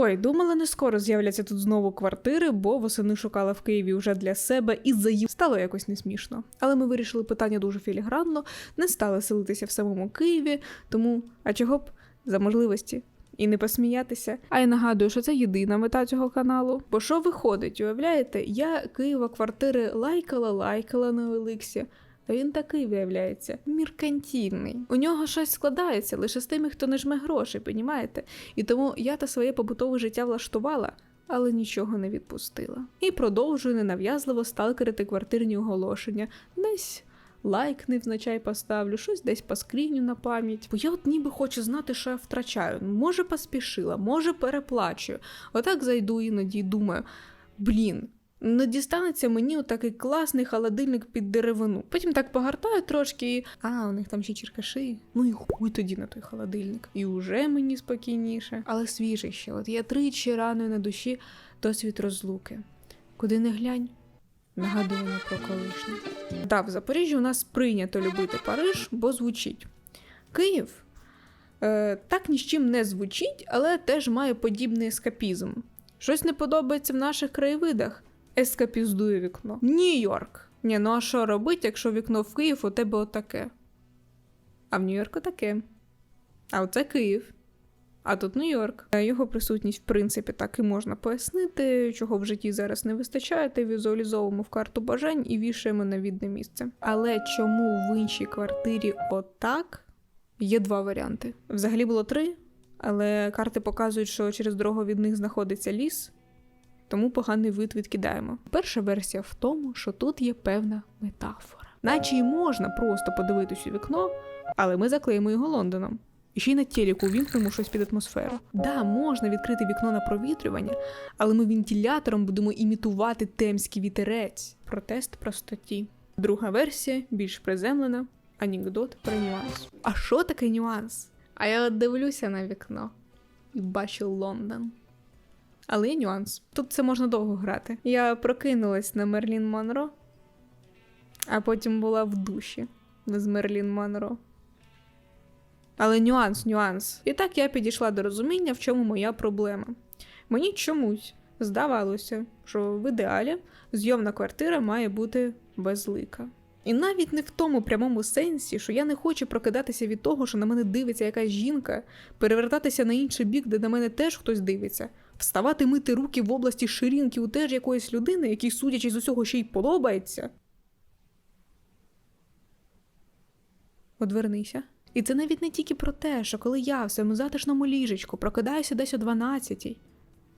Ой, думала, не скоро з'являться тут знову квартири, бо восени шукала в Києві вже для себе і заїв стало якось не смішно. Але ми вирішили питання дуже філігранно, не стали селитися в самому Києві, тому а чого б за можливості і не посміятися. А я нагадую, що це єдина мета цього каналу. Бо що виходить, уявляєте, я Києва квартири лайкала, лайкала на Еликсі. А він такий виявляється міркантільний. У нього щось складається лише з тими, хто не жме гроші, понімаєте? І тому я та своє побутове життя влаштувала, але нічого не відпустила. І продовжую ненав'язливо сталкерити квартирні оголошення. Десь лайк невзначай поставлю, щось десь поскріню на пам'ять. Бо я от ніби хочу знати, що я втрачаю. Може, поспішила, може, переплачую. Отак зайду іноді і думаю: блін. Не дістанеться мені отакий класний холодильник під деревину. Потім так погортаю трошки і. А, у них там ще черкаші. Ну і хуй тоді на той холодильник. І уже мені спокійніше. Але свіжий ще. От я тричі раною на душі досвід розлуки. Куди не глянь, нагадування про колишнє. Да, в Запоріжжі у нас прийнято любити Париж, бо звучить. Київ е, так ні з чим не звучить, але теж має подібний ескапізм. Щось не подобається в наших краєвидах. Ескапіздує вікно. Нью-Йорк. Ні, ну а що робить, якщо вікно в Київ у тебе отаке? А в Нью-Йорку таке. А оце Київ. А тут Нью-Йорк. Його присутність, в принципі, так і можна пояснити, чого в житті зараз не вистачає, та візуалізовуємо в карту бажань і вішаємо на відне місце. Але чому в іншій квартирі отак? Є два варіанти. Взагалі було три, але карти показують, що через дорогу від них знаходиться ліс, тому поганий вид відкидаємо. Перша версія в тому, що тут є певна метафора. Наче й можна просто подивитись у вікно, але ми заклеїмо його Лондоном. І ще й на телеку вімкнемо щось під атмосферу. Да, можна відкрити вікно на провітрювання, але ми вентилятором будемо імітувати темський вітерець. Протест простоті. Друга версія більш приземлена. Анекдот про нюанс. А що таке нюанс? А я от дивлюся на вікно і бачу Лондон. Але є нюанс. Тут це можна довго грати. Я прокинулась на Мерлін Монро, а потім була в душі з Мерлін Монро. Але нюанс, нюанс. І так я підійшла до розуміння, в чому моя проблема. Мені чомусь здавалося, що в ідеалі зйомна квартира має бути безлика. І навіть не в тому прямому сенсі, що я не хочу прокидатися від того, що на мене дивиться якась жінка, перевертатися на інший бік, де на мене теж хтось дивиться, вставати мити руки в області ширинки у теж якоїсь людини, якій, судячи з усього, ще й подобається. Одвернися. І це навіть не тільки про те, що коли я в своєму затишному ліжечку прокидаюся десь о 12-й,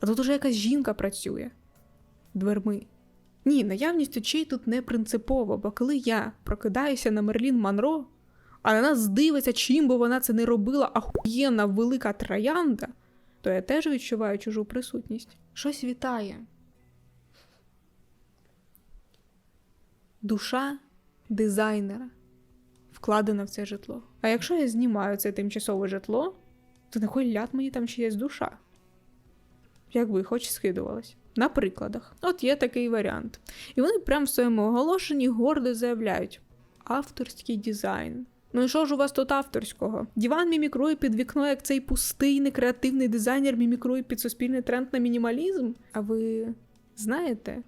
а тут уже якась жінка працює дверми. Ні, наявність очей тут не принципово, бо коли я прокидаюся на Мерлін Монро, а на нас дивиться, чим би вона це не робила ахуєнна велика троянда, то я теж відчуваю чужу присутність. Щось вітає. Душа дизайнера вкладена в це житло. А якщо я знімаю це тимчасове житло, то нехай ляд мені там є душа. Якби хоч скидувалась. На прикладах. От є такий варіант. І вони прямо в своєму оголошенні гордо заявляють: авторський дизайн. Ну і що ж у вас тут авторського? Діван мімікрує під вікно, як цей пустий, некреативний дизайнер мімікрує під суспільний тренд на мінімалізм. А ви знаєте,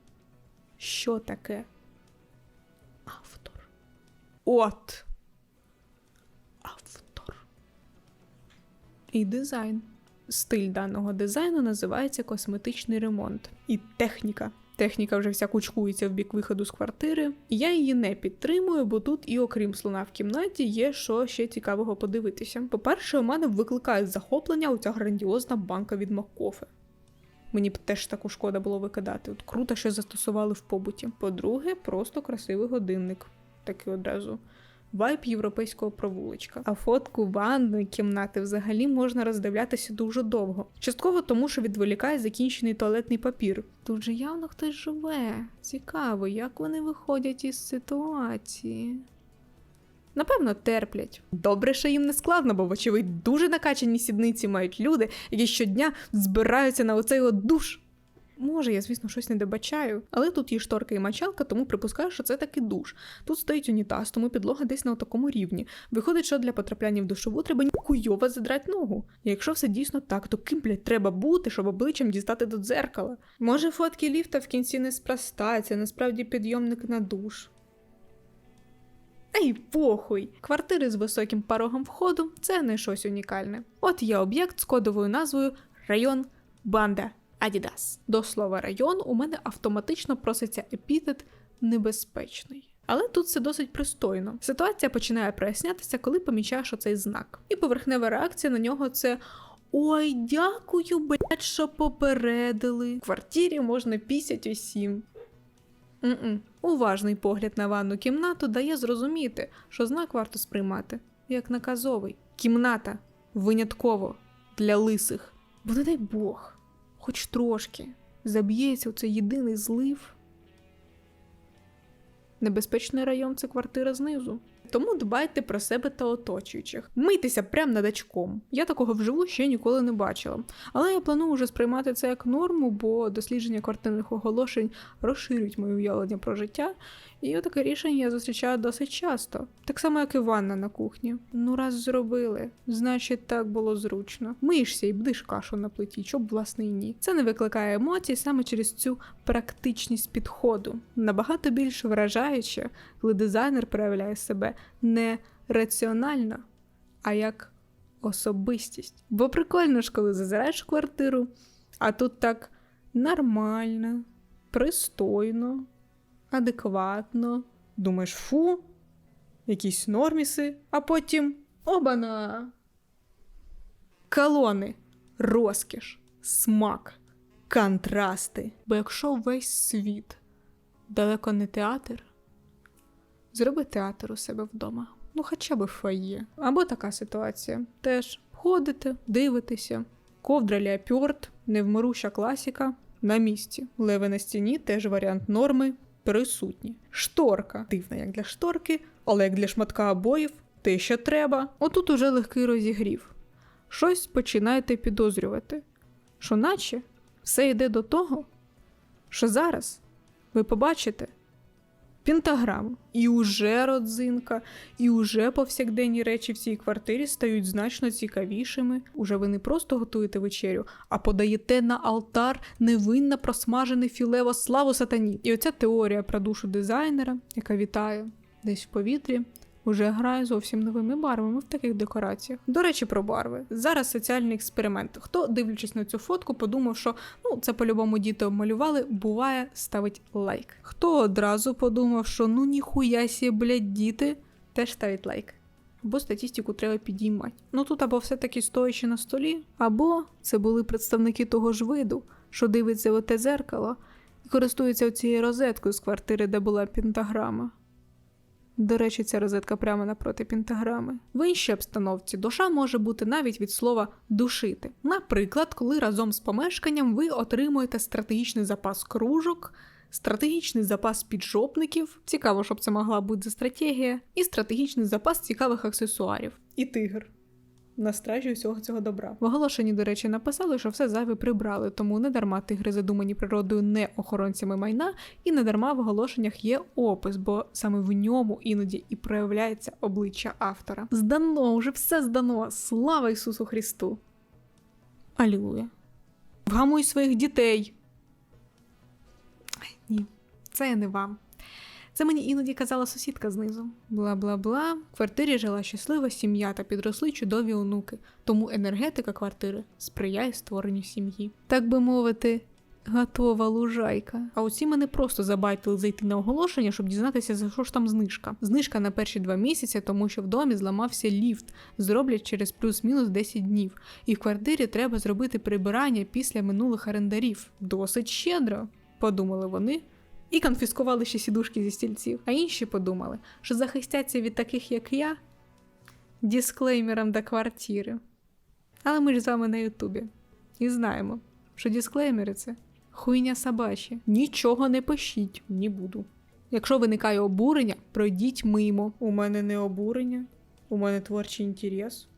що таке автор? От. Автор. І дизайн. Стиль даного дизайну називається косметичний ремонт. І техніка. Техніка вже вся кучкується в бік виходу з квартири. Я її не підтримую, бо тут і окрім слона в кімнаті є що ще цікавого подивитися. По-перше, у мене викликає захоплення оця грандіозна банка від Маккофе. Мені б теж таку шкода було викидати. От круто, що застосували в побуті. По-друге, просто красивий годинник. Такий одразу вайб європейського провулочка. А фотку ванної кімнати взагалі можна роздивлятися дуже довго. Частково тому, що відволікає закінчений туалетний папір. Тут же явно хтось живе. Цікаво, як вони виходять із ситуації. Напевно, терплять. Добре, що їм не складно, бо, вочевидь, дуже накачані сідниці мають люди, які щодня збираються на оцей от душ. Може, я, звісно, щось не добачаю, але тут є шторка і мочалка, тому припускаю, що це таки душ. Тут стоїть унітаз, тому підлога десь на такому рівні. Виходить, що для потрапляння в душову треба ніхуйово задрать ногу. Якщо все дійсно так, то ким, блядь, треба бути, щоб обличчям дістати до дзеркала? Може, фотки ліфта в кінці неспроста, це насправді підйомник на душ. Ей, похуй! Квартири з високим порогом входу це не щось унікальне. От є об'єкт з кодовою назвою Район Банда Адідас. До слова район у мене автоматично проситься епітет небезпечний. Але тут все досить пристойно. Ситуація починає прояснятися, коли помічаєш оцей знак. І поверхнева реакція на нього це. Ой, дякую, блядь, що попередили. В квартирі можна пісять усім. Mm-mm. Уважний погляд на ванну кімнату дає зрозуміти, що знак варто сприймати як наказовий. Кімната винятково для лисих. Бо не дай Бог, хоч трошки заб'ється у цей єдиний злив. Небезпечний район це квартира знизу. Тому дбайте про себе та оточуючих. Мийтеся прямо над очком. Я такого вживу ще ніколи не бачила. Але я планую вже сприймати це як норму, бо дослідження квартирних оголошень розширюють моє уявлення про життя. І таке рішення я зустрічаю досить часто. Так само, як і ванна на кухні. Ну, раз зробили, значить так було зручно. Миєшся і будеш кашу на плиті, щоб власне і ні. Це не викликає емоцій саме через цю практичність підходу. Набагато більш вражаюче, коли дизайнер проявляє себе не раціонально, а як особистість. Бо прикольно ж, коли зазираєш квартиру, а тут так нормально, пристойно, адекватно. Думаєш, фу, якісь норміси, а потім обана. Колони, розкіш, смак, контрасти. Бо якщо весь світ далеко не театр, зроби театр у себе вдома. Ну, хоча б фоє. Або така ситуація. Теж ходите, дивитеся, ковдра леопард, невмируща класіка на місці. Леви на стіні теж варіант норми присутні. Шторка. Дивна, як для шторки, але як для шматка обоїв, те, що треба. Отут уже легкий розігрів. Щось починаєте підозрювати, що наче все йде до того, що зараз ви побачите пентаграму. І уже родзинка, і уже повсякденні речі в цій квартирі стають значно цікавішими. Уже ви не просто готуєте вечерю, а подаєте на алтар невинно просмажене філево славу сатані. І оця теорія про душу дизайнера, яка вітає десь в повітрі. Уже грає зовсім новими барвами в таких декораціях. До речі, про барви. Зараз соціальний експеримент. Хто, дивлячись на цю фотку, подумав, що ну це по-любому діти обмалювали, буває, ставить лайк. Хто одразу подумав, що ну ніхуя сі, блядь, діти, теж ставить лайк. Бо статистику треба підіймати. Ну тут або все-таки стоячи на столі, або це були представники того ж виду, що дивиться в те зеркало і користується цією розеткою з квартири, де була пентаграма. До речі, ця розетка прямо напроти пентаграми. В іншій обстановці душа може бути навіть від слова душити. Наприклад, коли разом з помешканням ви отримуєте стратегічний запас кружок, стратегічний запас піджопників, цікаво, щоб це могла бути за стратегія, і стратегічний запас цікавих аксесуарів. І тигр на стражі усього цього добра. В оголошенні, до речі, написали, що все зайве прибрали, тому не дарма тигри задумані природою не охоронцями майна, і не дарма в оголошеннях є опис, бо саме в ньому іноді і проявляється обличчя автора. Здано, вже все здано. Слава Ісусу Христу! Алілуя! Вгамуй своїх дітей! Ні, це не вам. Це мені іноді казала сусідка знизу. Бла бла бла. В квартирі жила щаслива сім'я та підросли чудові онуки, тому енергетика квартири сприяє створенню сім'ї. Так би мовити, готова лужайка. А оці мене просто забайтили зайти на оголошення, щоб дізнатися, за що ж там знижка. Знижка на перші два місяці, тому що в домі зламався ліфт, зроблять через плюс-мінус 10 днів. І в квартирі треба зробити прибирання після минулих орендарів. Досить щедро, подумали вони і конфіскували ще сідушки зі стільців. А інші подумали, що захистяться від таких, як я, дисклеймером до квартири. Але ми ж з вами на Ютубі і знаємо, що дисклеймери це хуйня собачі. Нічого не пишіть, не буду. Якщо виникає обурення, пройдіть мимо. У мене не обурення, у мене творчий інтерес,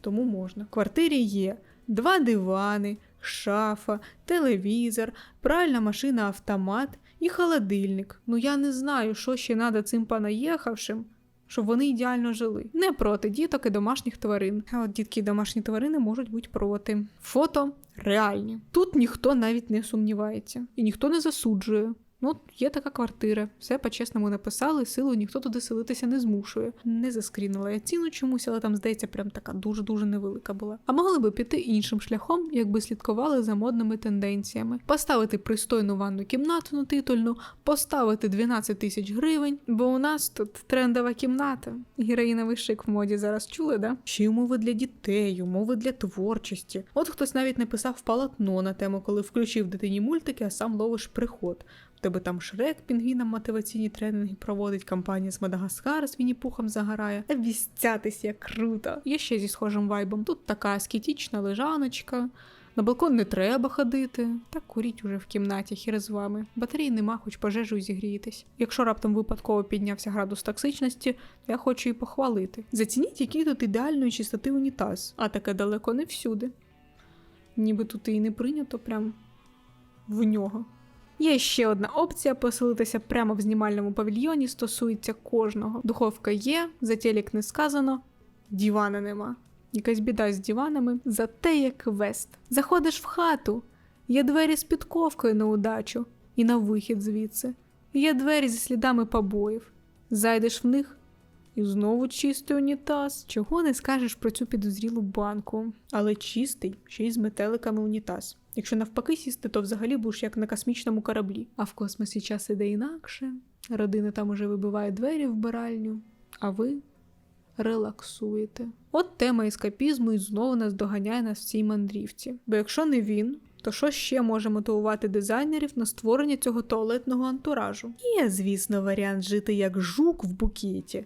тому можна. В квартирі є два дивани, шафа, телевізор, пральна машина автомат і холодильник. Ну я не знаю, що ще треба цим понаїхавшим, щоб вони ідеально жили. Не проти діток і домашніх тварин. А от дітки і домашні тварини можуть бути проти. Фото реальні. Тут ніхто навіть не сумнівається і ніхто не засуджує. Ну, є така квартира, все по-чесному написали, силу ніхто туди селитися не змушує. Не заскрінила я ціну чомусь, але там, здається, прям така дуже-дуже невелика була. А могли би піти іншим шляхом, якби слідкували за модними тенденціями. Поставити пристойну ванну кімнату на титульну, поставити 12 тисяч гривень, бо у нас тут трендова кімната. Героїновий шик в моді зараз чули, да? Ще й умови для дітей, умови для творчості. От хтось навіть написав полотно на тему, коли включив дитині мультики, а сам ловиш приход. Тебе там Шрек пінгвінам мотиваційні тренінги проводить, компанія з Мадагаскара з Вінні-Пухом загорає. Вістятись як круто. Є ще зі схожим вайбом. Тут така аскетична лежаночка. На балкон не треба ходити. Так куріть уже в кімнаті, хір з вами. Батареї нема, хоч пожежу зігрієтесь. Якщо раптом випадково піднявся градус токсичності, я хочу і похвалити. Зацініть, який тут ідеальної чистоти унітаз, а таке далеко не всюди. Ніби тут і не прийнято прям в нього. Є ще одна опція поселитися прямо в знімальному павільйоні, стосується кожного. Духовка є, за телек не сказано, дивана нема. Якась біда з диванами, зате є квест. Заходиш в хату, є двері з підковкою на удачу і на вихід звідси. Є двері зі слідами побоїв. Зайдеш в них і знову чистий унітаз. Чого не скажеш про цю підозрілу банку? Але чистий, ще й з метеликами унітаз. Якщо навпаки сісти, то взагалі будеш як на космічному кораблі. А в космосі час іде інакше. Родина там уже вибиває двері в биральню, а ви релаксуєте. От тема ескапізму і знову нас доганяє нас в цій мандрівці. Бо якщо не він, то що ще може мотивувати дизайнерів на створення цього туалетного антуражу? Є, звісно, варіант жити як жук в букеті.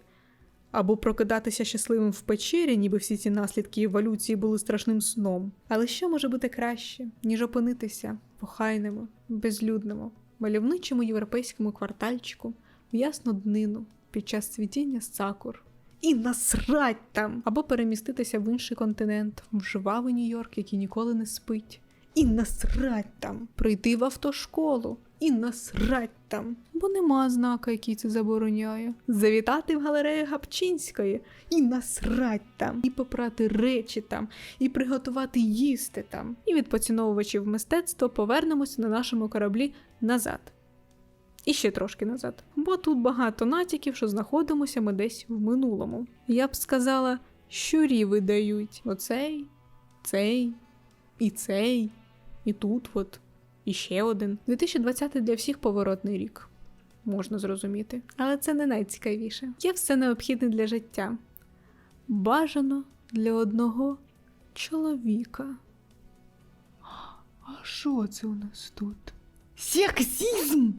Або прокидатися щасливим в печері, ніби всі ці наслідки еволюції були страшним сном. Але що може бути краще, ніж опинитися в охайному, безлюдному, мальовничому європейському квартальчику в ясну днину під час цвітіння сакур? І насрать там! Або переміститися в інший континент, в жвавий Нью-Йорк, який ніколи не спить. І насрать там, прийти в автошколу. І насрать там, бо нема знака, який це забороняє. Завітати в галерею Гапчинської і насрать там, і попрати речі там, і приготувати їсти там. І від поціновувачів мистецтва повернемося на нашому кораблі назад. І ще трошки назад. Бо тут багато натяків, що знаходимося ми десь в минулому. Я б сказала, щурі видають оцей, цей, і цей, і тут от. І ще один. 2020 для всіх поворотний рік. Можна зрозуміти. Але це не найцікавіше. Є все необхідне для життя. Бажано для одного чоловіка. А що це у нас тут? Сексізм!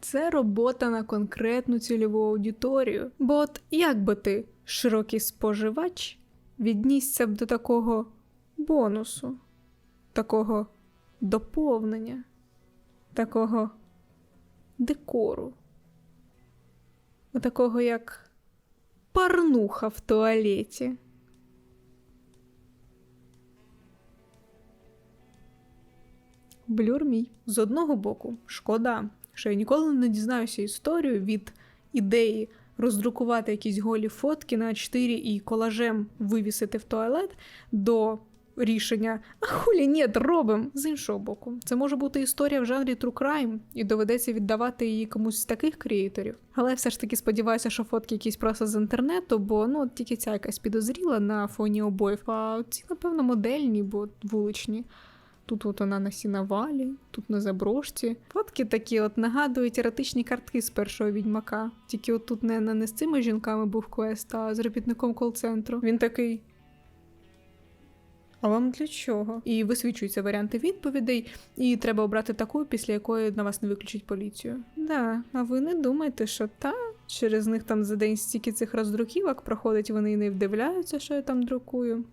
Це робота на конкретну цільову аудиторію. Бо от як би ти, широкий споживач, віднісся б до такого бонусу, такого доповнення, такого декору, такого як парнуха в туалеті. Блюр мій. З одного боку, шкода, що я ніколи не дізнаюся історію від ідеї роздрукувати якісь голі фотки на 4 і колажем вивісити в туалет до рішення а хулі ні, робим з іншого боку. Це може бути історія в жанрі True Crime, і доведеться віддавати її комусь з таких креаторів. Але все ж таки сподіваюся, що фотки якісь просто з інтернету, бо ну тільки ця якась підозріла на фоні обоїв. А ці, напевно, модельні, бо вуличні. Тут от вона на сіновалі, тут на заброшці. Фотки такі от нагадують еротичні картки з першого відьмака. Тільки от тут не, не з цими жінками був квест, а з робітником кол-центру. Він такий. А вам для чого? І висвічуються варіанти відповідей, і треба обрати таку, після якої на вас не виключить поліцію. Да, а ви не думайте, що та через них там за день стільки цих роздруківок проходить, вони не вдивляються, що я там друкую.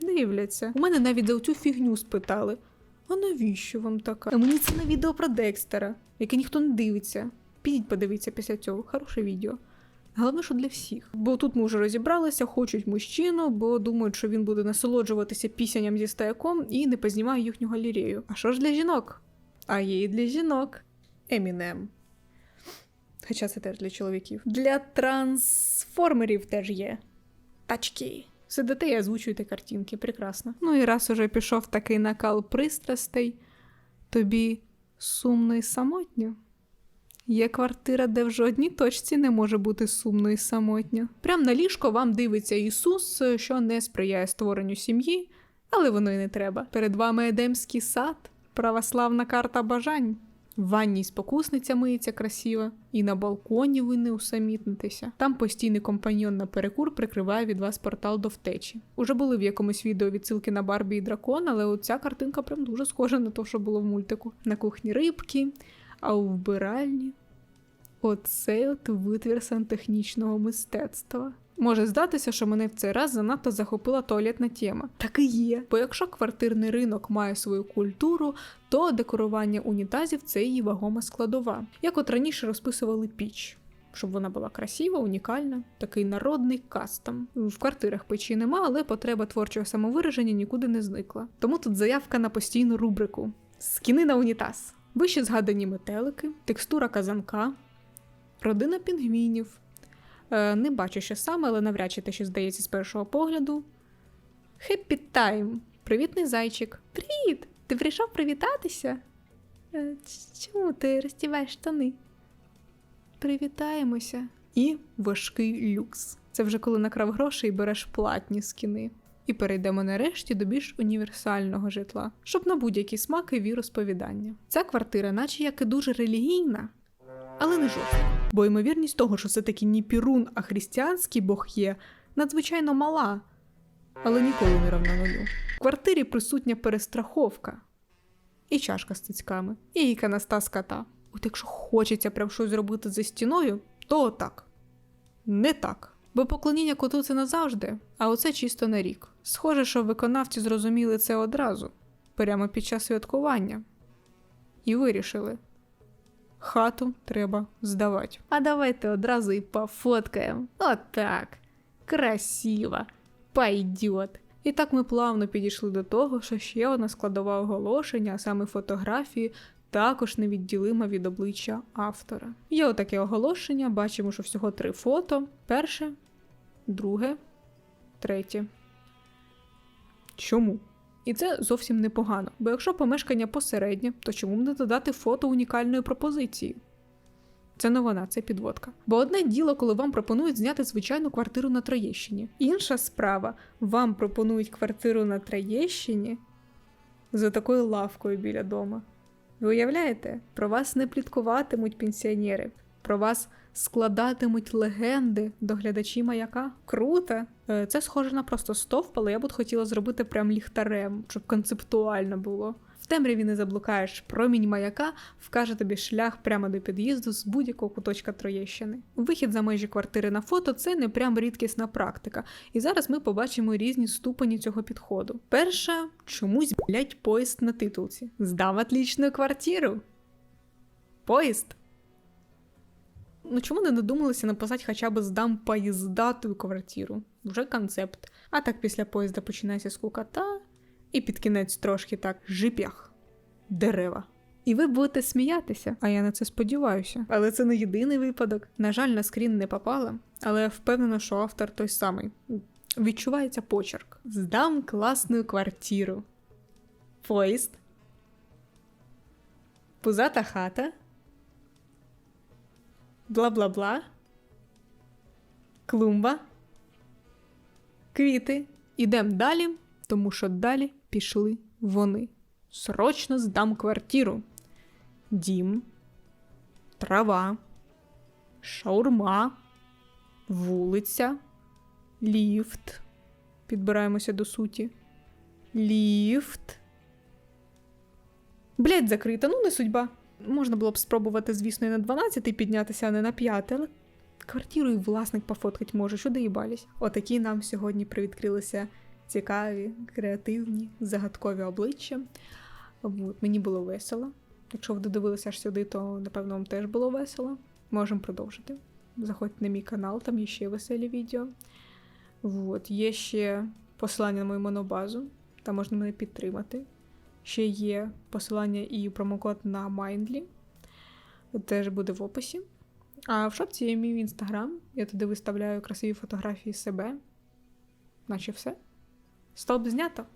Дивляться. У мене навіть за цю фігню спитали. А навіщо вам така? А мені це на відео про Декстера, яке ніхто не дивиться. Підіть подивіться після цього. Хороше відео. Головне, що для всіх. Бо тут ми вже розібралися, хочуть мужчину, бо думають, що він буде насолоджуватися пісянням зі стояком і не познімає їхню галерею. А що ж для жінок? А є і для жінок. Емінем. Хоча це теж для чоловіків. Для трансформерів теж є. Тачки. Сидите і озвучуєте картинки, прекрасно. Ну і раз уже пішов такий накал пристрастей, тобі сумно і самотньо. Є квартира, де в жодній точці не може бути сумно і самотньо. Прям на ліжко вам дивиться Ісус, що не сприяє створенню сім'ї, але воно й не треба. Перед вами Едемський сад, православна карта бажань. В ванній спокусниця миється красиво, і на балконі ви не усамітнитеся. Там постійний компаньйон на перекур прикриває від вас портал до втечі. Уже були в якомусь відео відсилки на Барбі і дракон, але оця картинка прям дуже схожа на те, що було в мультику. На кухні рибки, а у вбиральні оцей от витвір сантехнічного мистецтва. Може здатися, що мене в цей раз занадто захопила туалетна тема. Так і є. Бо якщо квартирний ринок має свою культуру, то декорування унітазів це її вагома складова. Як от раніше розписували піч. Щоб вона була красива, унікальна, такий народний кастом. В квартирах печі нема, але потреба творчого самовираження нікуди не зникла. Тому тут заявка на постійну рубрику: Скіни на унітаз. Вище згадані метелики, текстура казанка, родина пінгвінів. Е, не бачу, що саме, але навряд чи те, що здається з першого погляду. Хеппі тайм. Привітний зайчик. Привіт! Ти прийшов привітатися? Е, чому ти розтіваєш штани? Привітаємося. І важкий люкс. Це вже коли накрав грошей і береш платні скіни. І перейдемо нарешті до більш універсального житла, щоб на будь-які смаки віросповідання. Ця квартира, наче як і дуже релігійна, але не жорстка. Бо ймовірність того, що це таки не пірун, а християнський бог є, надзвичайно мала, але ніколи не равна нулю. В квартирі присутня перестраховка, і чашка з цицьками, і іконостас кота. От якщо хочеться прям щось зробити за стіною, то так. Не так. Бо поклоніння коту це назавжди, а оце чисто на рік. Схоже, що виконавці зрозуміли це одразу, прямо під час святкування. І вирішили: хату треба здавати. А давайте одразу і пофоткаємо. Отак. Красиво. Пойдет. І так ми плавно підійшли до того, що ще одна складова оголошення, а саме фотографії, також невідділима від обличчя автора. Є отаке оголошення, бачимо, що всього три фото: перше, друге, третє. Чому? І це зовсім непогано, бо якщо помешкання посереднє, то чому б не додати фото унікальної пропозиції? Це не вона, це підводка. Бо одне діло, коли вам пропонують зняти звичайну квартиру на Троєщині. Інша справа, вам пропонують квартиру на Троєщині за такою лавкою біля дома. Ви уявляєте, про вас не пліткуватимуть пенсіонери, про вас складатимуть легенди до глядачі маяка. Круто! Е, Це схоже на просто стовп, але я б хотіла зробити прям ліхтарем, щоб концептуально було. В темряві не заблукаєш, промінь маяка вкаже тобі шлях прямо до під'їзду з будь-якого куточка Троєщини. Вихід за межі квартири на фото це не прям рідкісна практика, і зараз ми побачимо різні ступені цього підходу. Перша чомусь блять поїзд на титулці. Здав отлічну квартиру. Поїзд. Ну чому не додумалися написати хоча б здам поїздатую квартиру? Вже концепт. А так після поїзда починається скукота, і під кінець трошки так жип'ях. Дерева. І ви будете сміятися, а я на це сподіваюся. Але це не єдиний випадок. На жаль, на скрін не попала, але впевнена, що автор той самий. Відчувається почерк. Здам класну квартиру. Поїзд. Пузата хата. Бла-бла-бла. Клумба. Квіти. Ідем далі, тому що далі пішли вони. Срочно здам квартиру. Дім, трава, шаурма, вулиця, ліфт. Підбираємося до суті. Ліфт. Блять, закрита, ну не судьба. Можна було б спробувати, звісно, і на 12 піднятися, а не на 5, але квартиру і власник пофоткать може, що доїбались. Отакі нам сьогодні привідкрилися цікаві, креативні, загадкові обличчя. От, мені було весело. Якщо ви додивилися аж сюди, то напевно вам теж було весело. Можемо продовжити. Заходьте на мій канал, там є ще веселі відео. Вот. Є ще посилання на мою монобазу, там можна мене підтримати. Ще є посилання і промокод на Mindly. Теж буде в описі. А в шапці є мій інстаграм. Я туди виставляю красиві фотографії себе. Наче все. Стоп знято.